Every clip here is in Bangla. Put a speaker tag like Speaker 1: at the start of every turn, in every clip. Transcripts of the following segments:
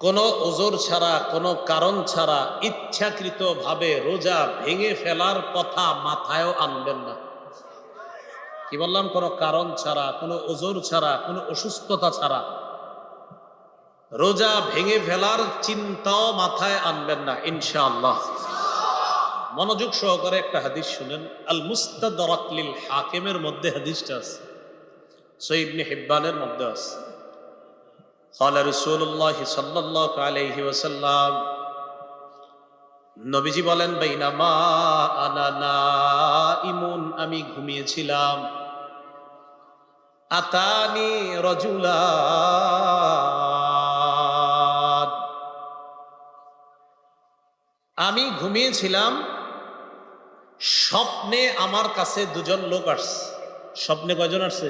Speaker 1: কোনো ওজোর ছাড়া, কোনো কারণ ছাড়া ইচ্ছাকৃত ভাবে রোজা ভেঙে ফেলার কথা মাথায়ও আনবেন না। কি বললাম? কোনো কারণ ছাড়া, কোনো ওজোর ছাড়া, কোনো অসুস্থতা ছাড়া রোজা ভেঙে ফেলার চিন্তাও মাথায় আনবেন না, ইনশাআল্লাহ। মনোযোগ সহকারে একটা হাদিস শুনেন আল মুস্তাদরাকলিল হাকিমের মধ্যে হাদিসটা আছে সৈবনে হিব্বানের মধ্যে আছে। قال رسول الله صلى الله عليه وسلم নবীজি বলেন বাইনামা আনা নাইমুন আমি ঘুমিয়েছিলাম আতানি রজুলা আমি ঘুমিয়েছিলাম স্বপ্নে আমার কাছে দুজন লোক আসছে স্বপ্নে কয়জন আসছে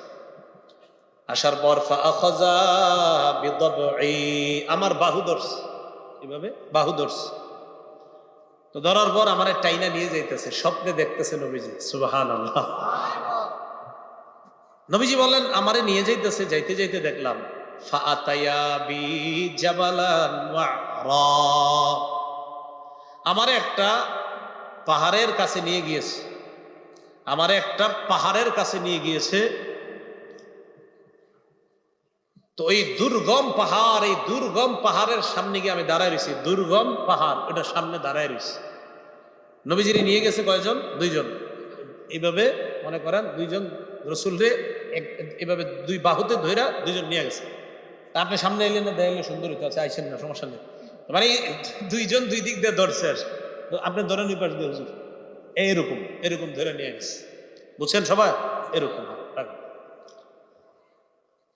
Speaker 1: আসার পর আমার বাহু ধরছে। কীভাবে? বাহু ধরছে। তো ধরার পর আমার টাইনা নিয়ে যাইতেছে, স্বপ্নে দেখতেছে নবীজি। সুবাহান আল্লাহ নবীজি বলেন আমারে নিয়ে যাইতেছে, যাইতে যাইতে দেখলাম। আমারে একটা পাহাড়ের কাছে নিয়ে গিয়েছে। আমারে একটা পাহাড়ের কাছে নিয়ে গিয়েছে তো এই দুর্গম পাহাড়, এই দুর্গম পাহাড়ের সামনে গিয়ে আমি দাঁড়ায় রয়েছি। দুর্গম পাহাড়, ওটার সামনে দাঁড়ায় রয়েছি। নবীজিরি নিয়ে গেছে কয়জন? দুইজন। এইভাবে মনে করেন দুইজন রসুলরে এইভাবে দুই বাহুতে ধইরা দুইজন নিয়ে গেছে। তা আপনি সামনে এলেন না দেখলে সুন্দর হইতে আছে আইসেন না, সমস্যা নেই। মানে দুইজন দুই দিক দিয়ে ধরছে আর। আপনি ধরে নিয়ে পাশ দিয়ে এইরকম, এরকম ধরে নিয়ে গেছে। বুঝছেন সবাই? এরকম।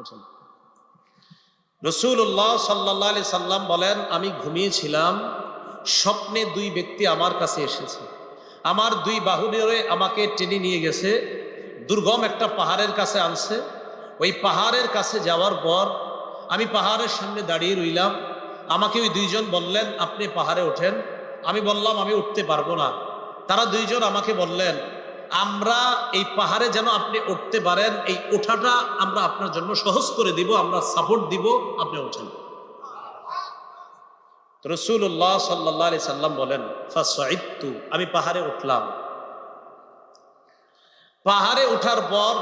Speaker 1: উঠুন রসুল্লাহ সাল্লাহ আলি সাল্লাম বলেন, আমি ঘুমিয়েছিলাম, স্বপ্নে দুই ব্যক্তি আমার কাছে এসেছে। আমার দুই বাহুরে আমাকে টেনে নিয়ে গেছে, দুর্গম একটা পাহাড়ের কাছে আনছে। ওই পাহাড়ের কাছে যাওয়ার পর আমি পাহাড়ের সামনে দাঁড়িয়ে রইলাম। আমাকে ওই দুইজন বললেন, আপনি পাহাড়ে ওঠেন। আমি বললাম, আমি উঠতে পারব না। তারা দুইজন আমাকে বললেন আমরা এই পাহাড়ে যেন আপনি উঠতে পারেন, এই ওঠাটা আমরা আপনার জন্য সহজ করে দিব, আমরা সাপোর্ট দিব, আপনি ওঠেন রসুল্লাহ সাল্লাহ সাল্লাম বলেন ফাসাইত্তু আমি পাহাড়ে উঠলাম। পাহাড়ে ওঠার পর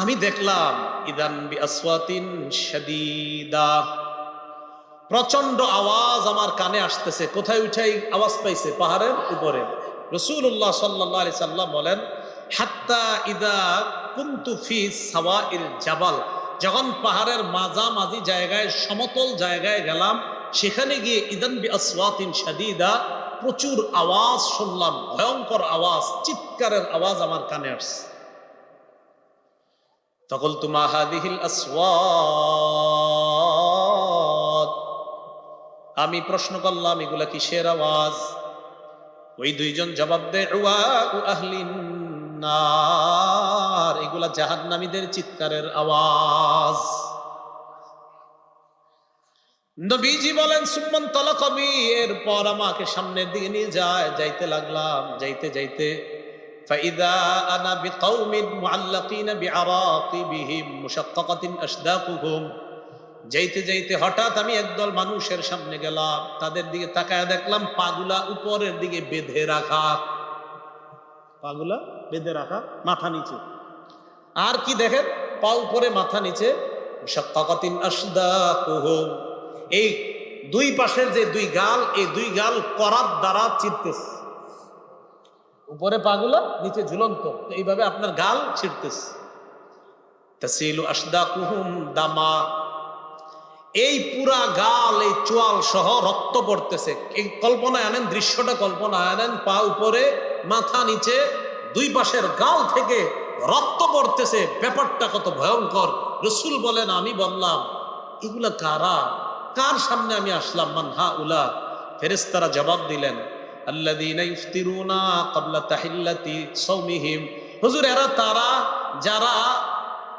Speaker 1: আমি দেখলাম, ইদান আসওয়াতিন শাদীদা প্রচণ্ড আওয়াজ আমার কানে আসতেছে। কোথায় উঠাই আওয়াজ পাইছে? পাহাড়ের উপরে। রসুল্লাহ সাল্লাহ আলি সাল্লাম বলেন, হাত্তা ইদা কুন্তু ফি সাওয়া ইল জাবাল। যখন পাহাড়ের মাঝামাঝি জায়গায়, সমতল জায়গায় গেলাম, সেখানে গিয়ে ইদান বি আসওয়াতিন সাদিদা প্রচুর আওয়াজ শুনলাম, ভয়ঙ্কর আওয়াজ, চিৎকারের আওয়াজ আমার কানে আসছে। তখন তুমা হাদিহিল আসওয়াত আমি প্রশ্ন করলাম, এগুলা কিসের আওয়াজ? ওই দুইজন জবাব দেয় আহলিন নার এগুলা জাহান্নামীদের চিৎকারের আওয়াজ নবীজি বলেন সুম্মন তলকবি এরপর আমাকে সামনের দিকে নিয়ে যায় যাইতে লাগলাম যাইতে যাইতে فإذا أنا بقوم معلقين بعراقبهم مشققة أشداقهم যাইতে যাইতে হঠাৎ আমি একদল মানুষের সামনে গেলাম। তাদের দিকে তাকায় দেখলাম পাগুলা উপরের দিকে বেঁধে রাখা। পাগুলা বেঁধে রাখা, মাথা নিচে। আর কি দেখেন? পা উপরে, মাথা নিচে। এই দুই পাশের যে দুই গাল, এই দুই গাল করার দ্বারা চিরতেছে উপরে পাগুলা, নিচে ঝুলন্ত। এইভাবে আপনার গাল ছিঁড়তেছে। তাসিলু আশদাকুহুম দামা। এই পুরা গাল, এই চোয়াল সহ রক্ত পড়তেছে। এই কল্পনায় আনেন, দৃশ্যটা কল্পনায় আনেন, পা উপরে, মাথা নিচে, দুই পাশের গাল থেকে রক্ত পড়তেছে। ব্যাপারটা কত ভয়ঙ্কর। রসুল বলেন, আমি বললাম, এগুলা কারা? কার সামনে আমি আসলাম? মান হা উলা। ফেরেস্তারা জবাব দিলেন তাহিল্লাতি হুজুর, এরা তারা, যারা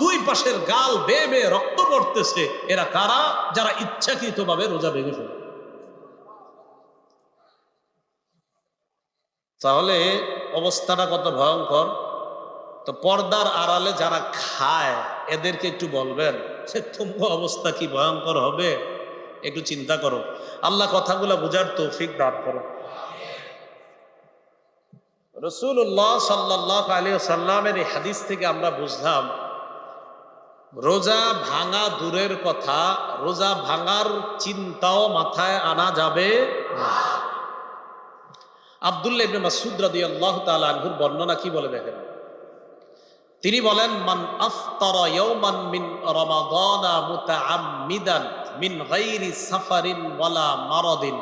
Speaker 1: দুই পাশের গাল বেয়ে রক্ত পড়তেছে। এরা কারা? যারা ইচ্ছাকৃতভাবে রোজা ভেঙে ফেলে। তাহলে অবস্থাটা কত ভয়ঙ্কর? তো পর্দার আড়ালে যারা খায়, এদেরকে একটু বলবেন সে তোমার অবস্থা কি ভয়ঙ্কর হবে? একটু চিন্তা করো। আল্লাহ কথাগুলো বোঝার তৌফিক দান করো। রসুল্লাহ সাল্লাহ আলী সাল্লামের এই হাদিস থেকে আমরা বুঝলাম রোজা ভাঙা দূরের কথা, রোজা ভাঙার চিন্তাও মাথায় আনা যাবে না। আবদুল্লাহ ইবনে মাসুদ রাদিয়াল্লাহু তাআলা আনহুর বর্ণনা কি বলে দেখেন? তিনি বলেন, মান আফতারা ইয়াওমান মিন রমাদানা মুতাআম্মিদান মিন গায়রি সাফারিন ওয়ালা মারাদিন।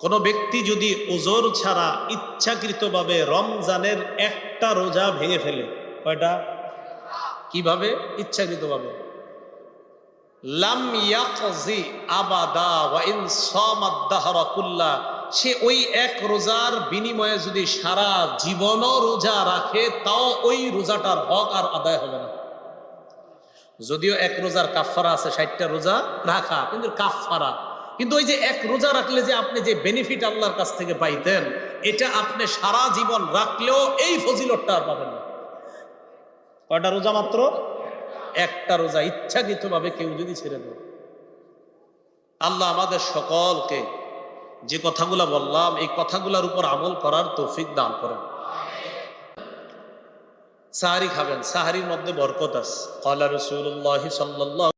Speaker 1: কোন ব্যক্তি যদি ওজোর ছাড়া ইচ্ছাকৃতভাবে রমজানের একটা রোজা ভেঙে ফেলে, কয়টা? কীভাবে? ইচ্ছাকৃতভাবে। লাম ইয়াকজি আবাদা ওয়া ইন কুল্লা। সে ওই এক রোজার বিনিময়ে যদি সারা জীবনও রোজা রাখে, তাও ওই রোজাটার হক আর আদায় হবে না। যদিও এক রোজার কাফারা আছে, ষাটটা রোজা রাখা, কিন্তু কাফারা কিন্তু ওই যে এক রোজা রাখলে যে আপনি যে বেনিফিট আল্লাহর কাছ থেকে পাইতেন, এটা আপনি সারা জীবন রাখলেও এই ফজিলতটা আর পাবেন না। কয়টা রোজা মাত্র? একটা রোজা। ইচ্ছাকৃতভাবে কেউ যদি ছেড়ে দেয়। আল্লাহ আমাদের সকলকে যে কথাগুলো বললাম, এই কথাগুলোর উপর আমল করার তৌফিক দান করেন। সাহারি খাবেন। সাহারির মধ্যে বরকত আছে। কলা রসুল্লাহ সাল্লাহ